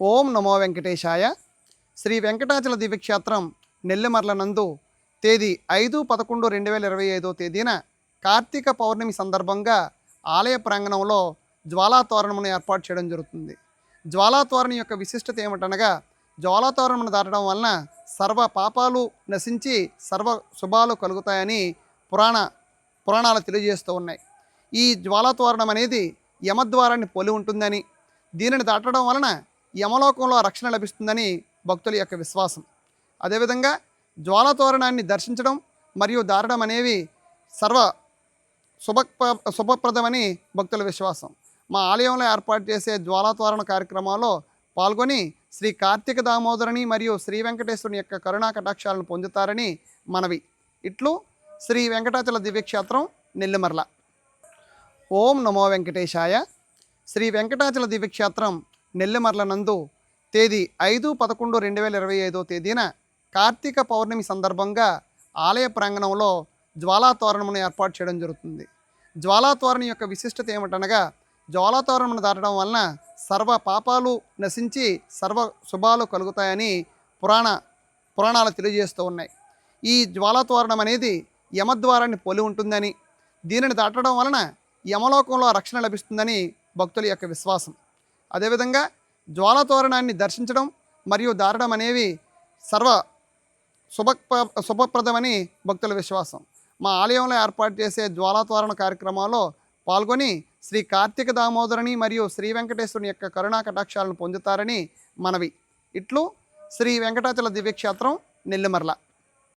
ఓం నమో వెంకటేశాయ. శ్రీ వెంకటాచల దివ్యక్షేత్రం నెల్లిమర్ల నందు తేదీ ఐదు పదకొండు రెండు వేల ఇరవై ఐదో తేదీన కార్తీక పౌర్ణమి సందర్భంగా ఆలయ ప్రాంగణంలో జ్వాలాతోరణమును ఏర్పాటు చేయడం జరుగుతుంది. జ్వాలాతోరణం యొక్క విశిష్టత ఏమిటనగా జ్వాలాతోరణమును దాటడం వలన సర్వ పాపాలు నశించి సర్వ శుభాలు కలుగుతాయని పురాణ పురాణాలు తెలియజేస్తూ ఉన్నాయి. ఈ జ్వాలాతోరణం అనేది యమద్వారాన్ని పోలి ఉంటుందని దీనిని దాటడం వలన యమలోకంలో రక్షణ లభిస్తుందని భక్తుల యొక్క విశ్వాసం. అదేవిధంగా జ్వాలతోరణాన్ని దర్శించడం మరియు దారడం అనేవి సర్వ శుభ శుభప్రదమని భక్తుల విశ్వాసం. మా ఆలయంలో ఏర్పాటు చేసే జ్వాలతోరణ కార్యక్రమాల్లో పాల్గొని శ్రీ కార్తీక దామోదరుని మరియు శ్రీ వెంకటేశ్వరుని యొక్క కరుణా కటాక్షాలను పొందుతారని మనవి. ఇట్లు శ్రీ వెంకటాచల దివ్యక్షేత్రం నెల్లిమర్ల. ఓం నమో వెంకటేశాయ. శ్రీ వెంకటాచల దివ్యక్షేత్రం నెల్లిమర్ల నందు తేదీ ఐదు పదకొండు రెండు వేల ఇరవై ఐదో తేదీన కార్తీక పౌర్ణమి సందర్భంగా ఆలయ ప్రాంగణంలో జ్వాలాతోరణమును ఏర్పాటు చేయడం జరుగుతుంది. జ్వాలాతోరణం యొక్క విశిష్టత ఏమిటనగా జ్వాలాతోరణమును దాటడం వలన సర్వ పాపాలు నశించి సర్వ శుభాలు కలుగుతాయని పురాణ పురాణాలు తెలియజేస్తూ ఉన్నాయి. ఈ జ్వాలాతోరణం అనేది యమద్వారాన్ని పోలి ఉంటుందని దీనిని దాటడం వలన యమలోకంలో రక్షణ లభిస్తుందని భక్తుల యొక్క విశ్వాసం. అదేవిధంగా జ్వాలతోరణాన్ని దర్శించడం మరియు దారడం అనేవి సర్వ శుభ శుభప్రదమని భక్తుల విశ్వాసం. మా ఆలయంలో ఏర్పాటు చేసే జ్వాలతోరణ కార్యక్రమాల్లో పాల్గొని శ్రీ కార్తీక దామోదరుని మరియు శ్రీ వెంకటేశ్వరుని యొక్క కరుణా కటాక్షాలను పొందుతారని మనవి. ఇట్లు శ్రీ వెంకటాచల దివ్యక్షేత్రం నెల్లిమర్ల.